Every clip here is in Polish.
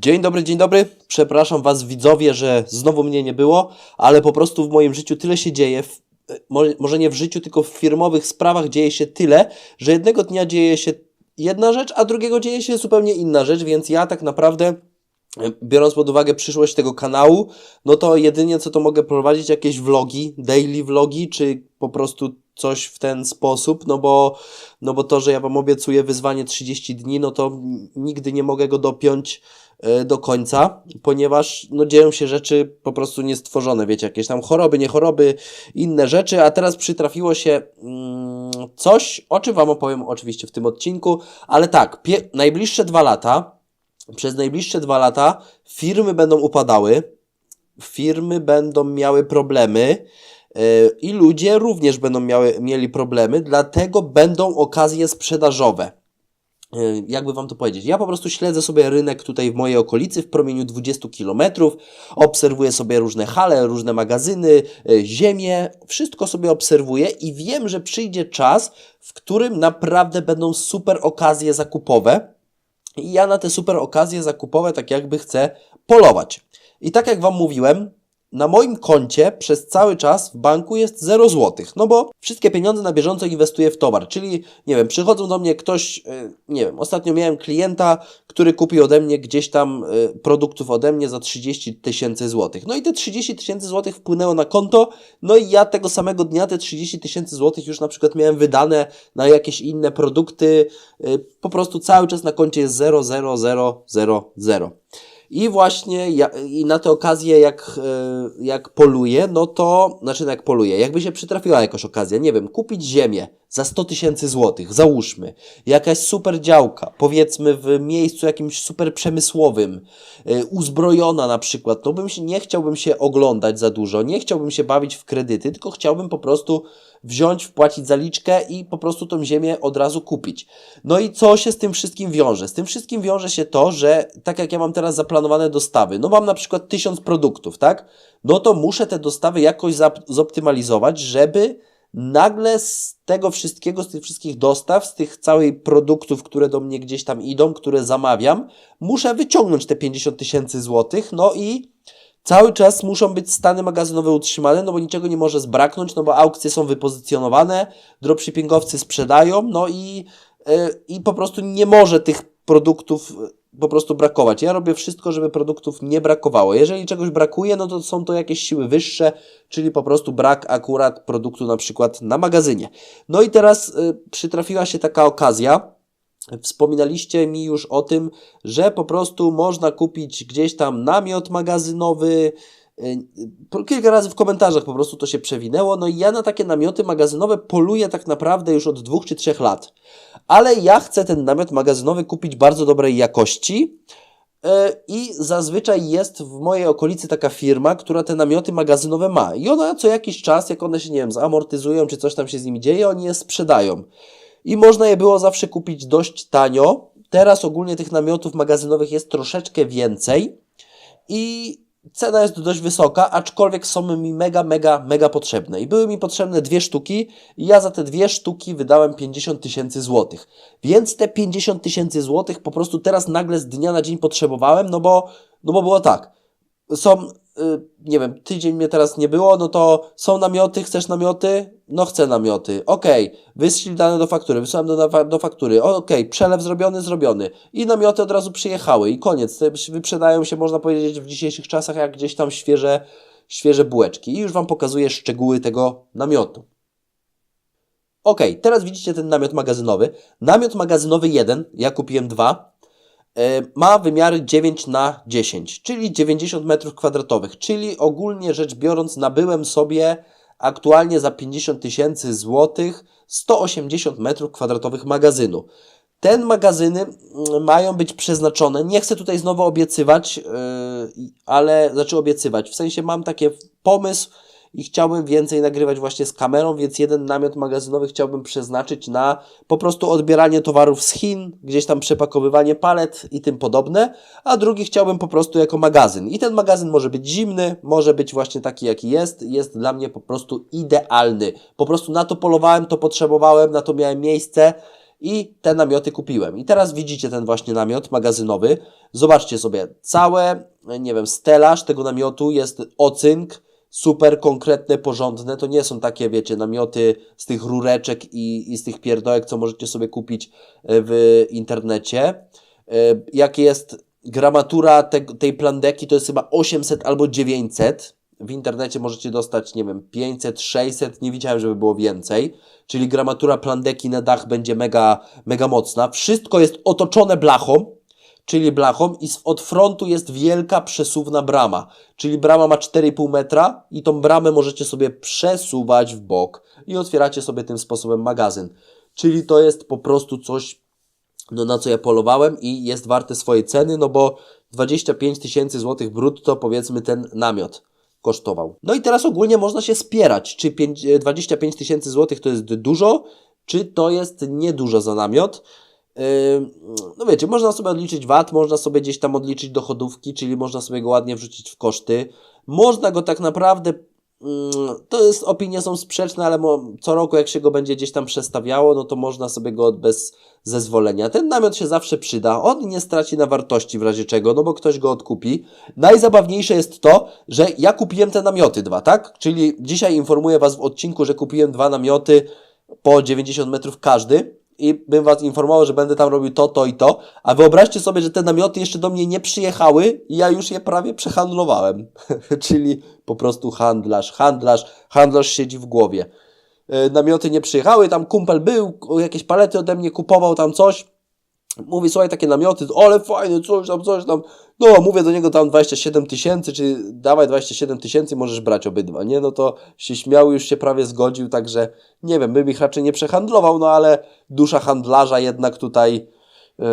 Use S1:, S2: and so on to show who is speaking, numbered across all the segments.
S1: Dzień dobry, dzień dobry. Przepraszam Was, widzowie, że znowu mnie nie było, ale po prostu w moim życiu tyle się dzieje. W, mo- może nie w życiu, tylko w firmowych sprawach dzieje się tyle, że jednego dnia dzieje się jedna rzecz, a drugiego dzieje się zupełnie inna rzecz, więc ja tak naprawdę. e, Biorąc pod uwagę przyszłość tego kanału, no to jedynie co to mogę prowadzić jakieś vlogi, daily vlogi, czy po prostu coś w ten sposób, no bo, no bo to, że ja Wam obiecuję wyzwanie 30 dni, no to nigdy nie mogę go dopiąć e, do końca, ponieważ no, dzieją się rzeczy po prostu niestworzone, wiecie, jakieś tam choroby, nie choroby, inne rzeczy, a teraz przytrafiło się mm, coś, o czym Wam opowiem oczywiście w tym odcinku, ale tak, najbliższe dwa lata, przez najbliższe dwa lata firmy będą upadały, firmy będą miały problemy i ludzie również będą miały, mieli problemy, dlatego będą okazje sprzedażowe. Yy, Jakby Wam to powiedzieć? Ja po prostu śledzę sobie rynek tutaj w mojej okolicy w promieniu 20 km, obserwuję sobie różne hale, różne magazyny, yy, ziemię, wszystko sobie obserwuję i wiem, że przyjdzie czas, w którym naprawdę będą super okazje zakupowe. I ja na te super okazje zakupowe tak jakby chcę polować. I tak jak Wam mówiłem, na moim koncie przez cały czas w banku jest 0 zł, no bo wszystkie pieniądze na bieżąco inwestuję w towar, czyli nie wiem, przychodzą do mnie ktoś, yy, nie wiem, ostatnio miałem klienta, który kupił ode mnie gdzieś tam yy, produktów ode mnie za 30 tysięcy złotych. No i te 30 tysięcy złotych wpłynęło na konto, no i ja tego samego dnia te 30 tysięcy złotych już na przykład miałem wydane na jakieś inne produkty, yy, po prostu cały czas na koncie jest 0, 0, 0, 0, 0. I właśnie ja, i na te okazje, jak, e, jak poluję, no to, znaczy no jak poluję, jakby się przytrafiła jakaś okazja, nie wiem, kupić ziemię za 100 tysięcy złotych, załóżmy, jakaś super działka, powiedzmy w miejscu jakimś super przemysłowym, e, uzbrojona na przykład, no bym się, nie chciałbym się oglądać za dużo, nie chciałbym się bawić w kredyty, tylko chciałbym po prostu wziąć, wpłacić zaliczkę i po prostu tą ziemię od razu kupić. No i co się z tym wszystkim wiąże? Z tym wszystkim wiąże się to, że tak jak ja mam teraz zaplanowane dostawy, no mam na przykład tysiąc produktów, tak? No to muszę te dostawy jakoś zoptymalizować, żeby nagle z tego wszystkiego, z tych wszystkich dostaw, z tych całych produktów, które do mnie gdzieś tam idą, które zamawiam, muszę wyciągnąć te 50 tysięcy złotych, no i Cały czas muszą być stany magazynowe utrzymane, no bo niczego nie może zbraknąć, no bo aukcje są wypozycjonowane, dropshippingowcy sprzedają, no i, yy, i po prostu nie może tych produktów po prostu brakować. Ja robię wszystko, żeby produktów nie brakowało. Jeżeli czegoś brakuje, no to są to jakieś siły wyższe, czyli po prostu brak akurat produktu na przykład na magazynie. No i teraz yy, przytrafiła się taka okazja, Wspominaliście mi już o tym, że po prostu można kupić gdzieś tam namiot magazynowy. Yy, Kilka razy w komentarzach po prostu to się przewinęło. No i ja na takie namioty magazynowe poluję tak naprawdę już od dwóch czy trzech lat. Ale ja chcę ten namiot magazynowy kupić bardzo dobrej jakości. Yy, I zazwyczaj jest w mojej okolicy taka firma, która te namioty magazynowe ma. I ona co jakiś czas, jak one się, nie wiem, zamortyzują, czy coś tam się z nimi dzieje, oni je sprzedają i można je było zawsze kupić dość tanio. Teraz ogólnie tych namiotów magazynowych jest troszeczkę więcej i cena jest dość wysoka, aczkolwiek są mi mega, mega, mega potrzebne. I były mi potrzebne dwie sztuki i ja za te dwie sztuki wydałem 50 tysięcy złotych. Więc te 50 tysięcy złotych po prostu teraz nagle z dnia na dzień potrzebowałem, no bo, no bo było tak. Są, nie wiem, tydzień mnie teraz nie było, no to są namioty, chcesz namioty? No chcę namioty. Okej, wyślij dane do faktury, wysłałem do, do faktury. Okej, przelew zrobiony, zrobiony. I namioty od razu przyjechały i koniec. Wyprzedają się, można powiedzieć, w dzisiejszych czasach jak gdzieś tam świeże, świeże bułeczki. I już Wam pokazuję szczegóły tego namiotu. Ok, teraz widzicie ten namiot magazynowy. Namiot magazynowy 1, ja kupiłem dwa, ma wymiary 9 na 10, czyli 90 metrów kwadratowych, czyli ogólnie rzecz biorąc nabyłem sobie aktualnie za 50 tysięcy złotych 180 metrów kwadratowych magazynu. Ten magazyny mm, mają być przeznaczone, nie chcę tutaj znowu obiecywać, yy, ale znaczy obiecywać, w sensie mam taki pomysł i chciałbym więcej nagrywać właśnie z kamerą, więc jeden namiot magazynowy chciałbym przeznaczyć na po prostu odbieranie towarów z Chin, gdzieś tam przepakowywanie palet i tym podobne, a drugi chciałbym po prostu jako magazyn. I ten magazyn może być zimny, może być właśnie taki jaki jest, jest dla mnie po prostu idealny. Po prostu na to polowałem, to potrzebowałem, na to miałem miejsce i te namioty kupiłem. I teraz widzicie ten właśnie namiot magazynowy. Zobaczcie sobie, całe, nie wiem, stelaż tego namiotu jest ocynk, super konkretne, porządne. To nie są takie, wiecie, namioty z tych rureczek i, i z tych pierdołek, co możecie sobie kupić e, w internecie. E, Jak jest gramatura te, tej plandeki, to jest chyba 800 albo 900. W internecie możecie dostać, nie wiem, 500, 600, nie widziałem, żeby było więcej. Czyli gramatura plandeki na dach będzie mega, mega mocna. Wszystko jest otoczone blachą, czyli blachą i od frontu jest wielka przesuwna brama. Czyli brama ma 4,5 metra i tą bramę możecie sobie przesuwać w bok i otwieracie sobie tym sposobem magazyn. Czyli to jest po prostu coś, no, na co ja polowałem i jest warte swojej ceny, no bo 25 tysięcy złotych brutto powiedzmy ten namiot kosztował. No i teraz ogólnie można się spierać, czy pięć- e, 25 tysięcy złotych to jest dużo, czy to jest niedużo za namiot. No wiecie, można sobie odliczyć VAT, można sobie gdzieś tam odliczyć dochodówki, czyli można sobie go ładnie wrzucić w koszty. Można go tak naprawdę, to jest, opinie są sprzeczne, ale co roku jak się go będzie gdzieś tam przestawiało, no to można sobie go bez zezwolenia. Ten namiot się zawsze przyda, on nie straci na wartości w razie czego, no bo ktoś go odkupi. Najzabawniejsze jest to, że ja kupiłem te namioty dwa, tak? Czyli dzisiaj informuję Was w odcinku, że kupiłem dwa namioty po 90 metrów każdy i bym Was informował, że będę tam robił to, to i to, a wyobraźcie sobie, że te namioty jeszcze do mnie nie przyjechały i ja już je prawie przehandlowałem. Czyli po prostu handlarz, handlarz, handlarz siedzi w głowie. E, Namioty nie przyjechały, tam kumpel był, jakieś palety ode mnie kupował tam coś. Mówi, słuchaj, takie namioty, ale fajne, coś tam, coś tam. No, mówię do niego tam 27 tysięcy, czy dawaj 27 tysięcy, możesz brać obydwa, nie? No to się śmiał, już się prawie zgodził, także nie wiem, bym ich raczej nie przehandlował, no ale dusza handlarza jednak tutaj, yy,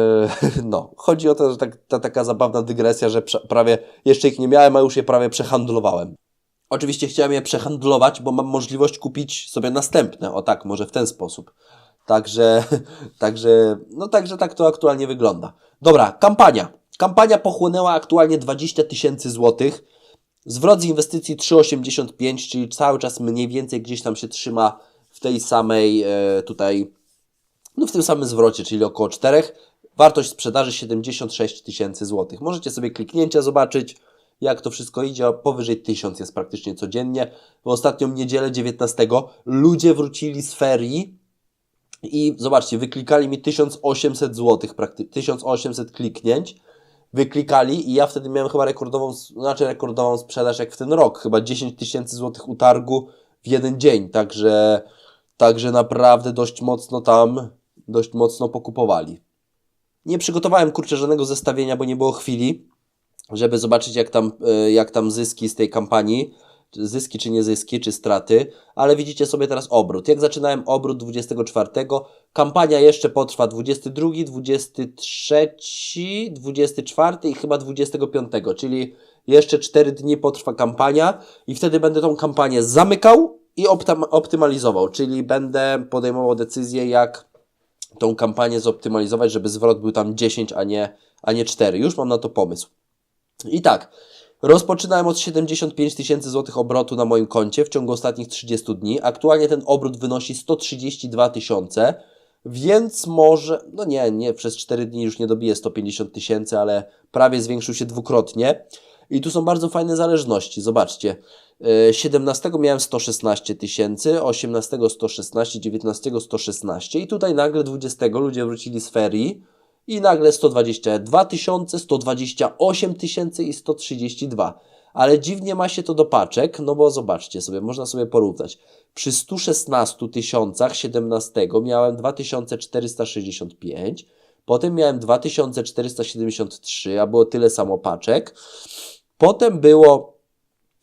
S1: no, chodzi o to, że tak, ta taka zabawna dygresja, że prawie, jeszcze ich nie miałem, a już je prawie przehandlowałem. Oczywiście chciałem je przehandlować, bo mam możliwość kupić sobie następne, o tak, może w ten sposób. Także, także, no także tak to aktualnie wygląda. Dobra, kampania. Kampania pochłonęła aktualnie 20 tysięcy złotych. Zwrot z inwestycji 3,85, czyli cały czas mniej więcej gdzieś tam się trzyma w tej samej e, tutaj, no w tym samym zwrocie, czyli około 4. Wartość sprzedaży 76 tysięcy złotych. Możecie sobie kliknięcia zobaczyć, jak to wszystko idzie. Powyżej 1000 jest praktycznie codziennie. W ostatnią niedzielę 19 ludzie wrócili z ferii i zobaczcie, wyklikali mi 1800 zł, prakty- 1800 kliknięć. Wyklikali i ja wtedy miałem chyba rekordową, znaczy rekordową sprzedaż jak w ten rok, chyba 10 tysięcy złotych utargu w jeden dzień, także, także naprawdę dość mocno tam, dość mocno pokupowali. Nie przygotowałem kurczę żadnego zestawienia, bo nie było chwili, żeby zobaczyć jak tam, e, jak tam zyski z tej kampanii, zyski czy nie zyski, czy straty, ale widzicie sobie teraz obrót. Jak zaczynałem obrót 24, kampania jeszcze potrwa 22, 23, 24 i chyba 25, czyli jeszcze 4 dni potrwa kampania i wtedy będę tą kampanię zamykał i optymalizował, czyli będę podejmował decyzję jak tą kampanię zoptymalizować, żeby zwrot był tam 10, a nie, a nie 4. Już mam na to pomysł. I tak, rozpoczynałem od 75 tysięcy złotych obrotu na moim koncie w ciągu ostatnich 30 dni. Aktualnie ten obrót wynosi 132 tysiące, więc może, no nie, nie, przez 4 dni już nie dobiję 150 tysięcy, ale prawie zwiększył się dwukrotnie. I tu są bardzo fajne zależności, zobaczcie. Yy, 17 miałem 116 tysięcy, 18 116, 19 116 i tutaj nagle 20 ludzie wrócili z ferii i nagle 122 tysiące, 128 tysięcy i 132. Ale dziwnie ma się to do paczek, no bo zobaczcie sobie, można sobie porównać. Przy 116 tysiącach 17 miałem 2465, potem miałem 2473, a było tyle samo paczek. Potem było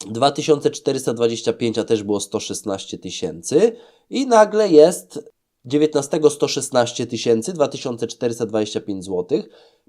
S1: 2425, a też było 116 tysięcy i nagle jest 19 116 tysięcy, 2425 zł.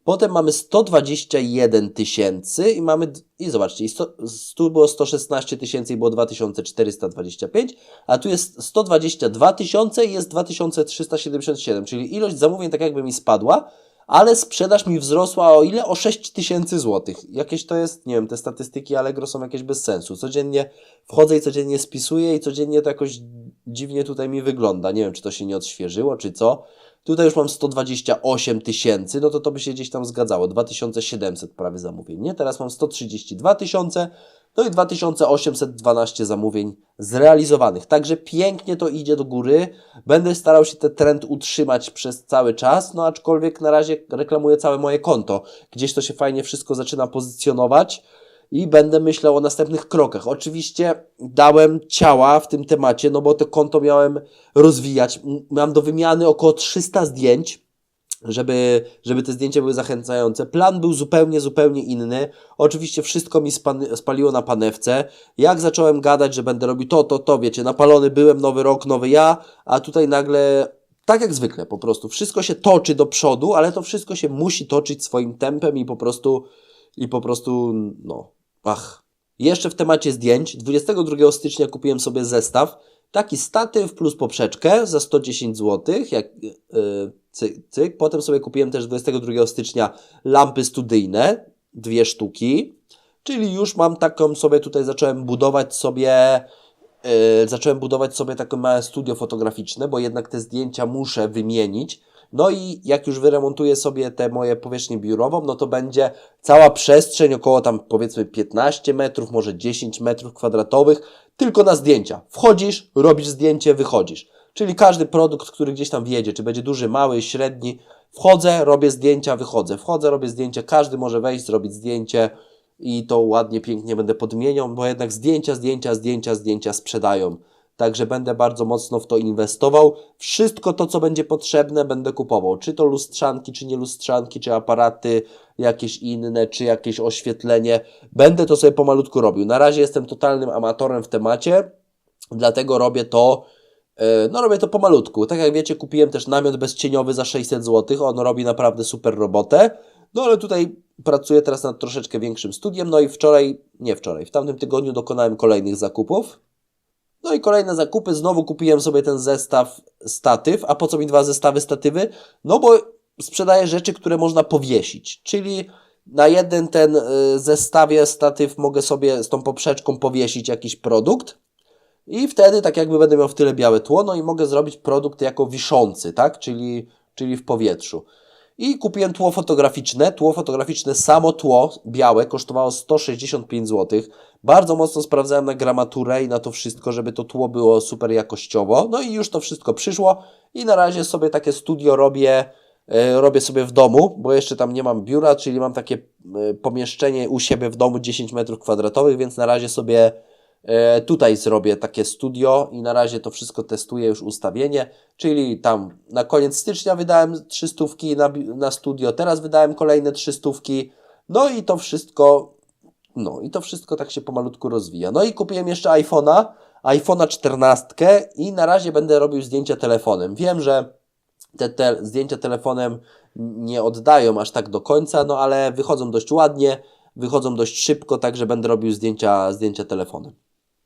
S1: Potem mamy 121 tysięcy i mamy, i zobaczcie, i sto, tu było 116 tysięcy i było 2425, a tu jest 122 tysiące i jest 2377, czyli ilość zamówień tak jakby mi spadła, ale sprzedaż mi wzrosła o ile? O 6 tysięcy złotych. Jakieś to jest, nie wiem, te statystyki Allegro są jakieś bez sensu. Codziennie wchodzę i codziennie spisuję i codziennie to jakoś dziwnie tutaj mi wygląda. Nie wiem, czy to się nie odświeżyło, czy co. Tutaj już mam 128 tysięcy, no to to by się gdzieś tam zgadzało. 2700 prawie zamówień, nie? Teraz mam 132 tysiące, no i 2812 zamówień zrealizowanych. Także pięknie to idzie do góry. Będę starał się ten trend utrzymać przez cały czas, no aczkolwiek na razie reklamuję całe moje konto. Gdzieś to się fajnie wszystko zaczyna pozycjonować i będę myślał o następnych krokach. Oczywiście dałem ciała w tym temacie, no bo to konto miałem rozwijać. Mam do wymiany około 300 zdjęć żeby, żeby te zdjęcia były zachęcające. Plan był zupełnie, zupełnie inny. Oczywiście wszystko mi spaliło na panewce. Jak zacząłem gadać, że będę robił to, to, to, wiecie, napalony byłem, nowy rok, nowy ja, a tutaj nagle, tak jak zwykle po prostu, wszystko się toczy do przodu, ale to wszystko się musi toczyć swoim tempem i po prostu, i po prostu, no, ach. Jeszcze w temacie zdjęć, 22 stycznia kupiłem sobie zestaw, taki statyw plus poprzeczkę za 110 zł, jak yy, cyk, cyk. Potem sobie kupiłem też 22 stycznia lampy studyjne, dwie sztuki, czyli już mam taką sobie tutaj zacząłem budować sobie yy, zacząłem budować sobie takie małe studio fotograficzne, bo jednak te zdjęcia muszę wymienić. No i jak już wyremontuję sobie te moje powierzchnię biurową, no to będzie cała przestrzeń około tam powiedzmy 15 metrów, może 10 metrów kwadratowych, tylko na zdjęcia. Wchodzisz, robisz zdjęcie, wychodzisz. Czyli każdy produkt, który gdzieś tam wjedzie, czy będzie duży, mały, średni, wchodzę, robię zdjęcia, wychodzę. Wchodzę, robię zdjęcie, każdy może wejść, zrobić zdjęcie i to ładnie, pięknie będę podmieniał, bo jednak zdjęcia, zdjęcia, zdjęcia, zdjęcia sprzedają. Także będę bardzo mocno w to inwestował. Wszystko to, co będzie potrzebne, będę kupował. Czy to lustrzanki, czy nie lustrzanki, czy aparaty jakieś inne, czy jakieś oświetlenie. Będę to sobie pomalutku robił. Na razie jestem totalnym amatorem w temacie, dlatego robię to E, No robię to pomalutku. Tak jak wiecie, kupiłem też namiot bezcieniowy za 600 zł. On robi naprawdę super robotę. No ale tutaj pracuję teraz nad troszeczkę większym studiem. No i wczoraj, nie wczoraj, w tamtym tygodniu dokonałem kolejnych zakupów. No i kolejne zakupy. Znowu kupiłem sobie ten zestaw statyw. A po co mi dwa zestawy statywy? No bo sprzedaję rzeczy, które można powiesić. Czyli na jeden ten y, zestawie statyw mogę sobie z tą poprzeczką powiesić jakiś produkt. I wtedy tak jakby będę miał w tyle białe tło, no i mogę zrobić produkt jako wiszący, tak? Czyli, czyli w powietrzu. I kupiłem tło fotograficzne. Tło fotograficzne, samo tło białe kosztowało 165 zł. Bardzo mocno sprawdzałem na gramaturę i na to wszystko, żeby to tło było super jakościowo. No i już to wszystko przyszło i na razie sobie takie studio robię, e, robię sobie w domu, bo jeszcze tam nie mam biura, czyli mam takie e, pomieszczenie u siebie w domu 10 metrów kwadratowych, więc na razie sobie E, Tutaj zrobię takie studio i na razie to wszystko testuję już ustawienie, czyli tam na koniec stycznia wydałem 300 na, na studio, teraz wydałem kolejne 300. No i to wszystko, no i to wszystko tak się pomalutku rozwija. No i kupiłem jeszcze iPhone'a, iPhone'a 14 i na razie będę robił zdjęcia telefonem. Wiem, że te, te zdjęcia telefonem nie oddają aż tak do końca, no ale wychodzą dość ładnie, wychodzą dość szybko, także będę robił zdjęcia, zdjęcia telefonem.